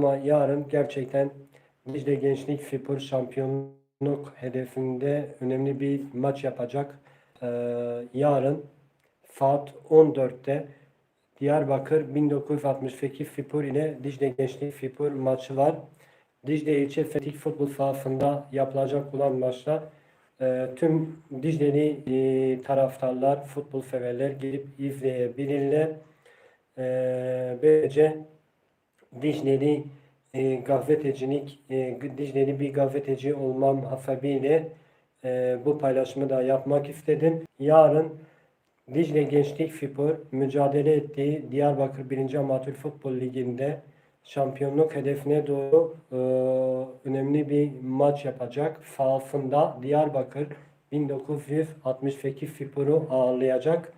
Ama yarın gerçekten Dicle Gençlik Spor şampiyonluk hedefinde önemli bir maç yapacak. Ee, yarın saat 14'te Diyarbakır 1968 Spor ile Dicle Gençlik Spor maçı var. Dicle ilçe Fetih Futbol sahasında yapılacak olan maçta e, tüm Dicle'li e, taraftarlar, futbol severler gelip izleyebilirler. E, böylece Dicle'li e, gazetecilik, e, Dicle'li bir gazeteci olmam hasebiyle e, bu paylaşımı da yapmak istedim. Yarın Dicle Gençlik Spor mücadele ettiği Diyarbakır 1. Amatör Futbol Ligi'nde şampiyonluk hedefine doğru e, önemli bir maç yapacak. Sahasında Diyarbakır 1968 Spor'u ağırlayacak.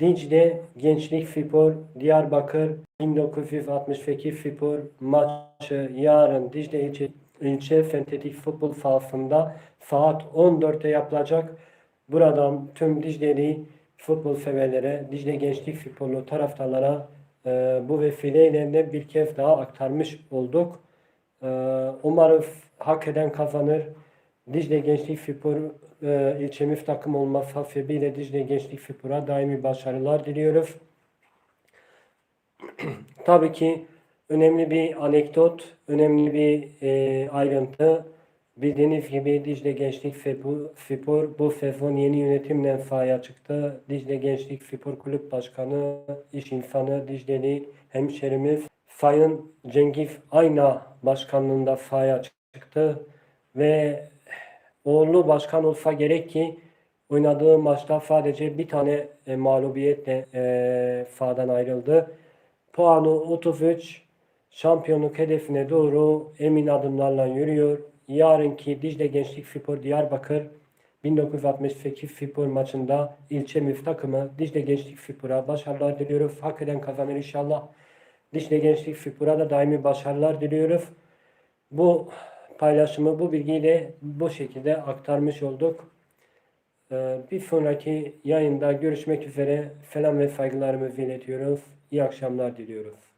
Dicle Gençlik Spor Diyarbakır 1968 Spor maçı yarın Dicle ilçe, ilçe Fentetik Futbol sahasında saat 14'te yapılacak. Buradan tüm Dicle'li futbol severlere, Dicle Gençlik Sporlu taraftarlara e, bu vesileyle de bir kez daha aktarmış olduk. E, umarım hak eden kazanır. Dicle Gençlik Spor e, ilçemiz takım olması hasebiyle Dicle Gençlik Spor'a daimi başarılar diliyoruz. Tabii ki önemli bir anekdot, önemli bir e, ayrıntı. Bildiğiniz gibi Dicle Gençlik Spor, bu sezon yeni yönetimle sahaya çıktı. Dicle Gençlik Spor Kulüp Başkanı, iş insanı Dicle'li hemşerimiz Sayın Cengiz Ayna başkanlığında sahaya çıktı ve oğlu başkan olsa gerek ki oynadığı maçta sadece bir tane e, mağlubiyetle e, sahadan ayrıldı. Puanı 33 şampiyonluk hedefine doğru emin adımlarla yürüyor. Yarınki Dicle Gençlik Spor Diyarbakır 1968 Spor maçında ilçemiz takımı Dicle Gençlik Spor'a başarılar diliyoruz. Hak eden kazanır inşallah. Dicle Gençlik Spor'a da daimi başarılar diliyoruz. Bu paylaşımı bu bilgiyle bu şekilde aktarmış olduk. Ee, Bir sonraki yayında görüşmek üzere. Selam ve saygılarımızı iletiyoruz. İyi akşamlar diliyoruz.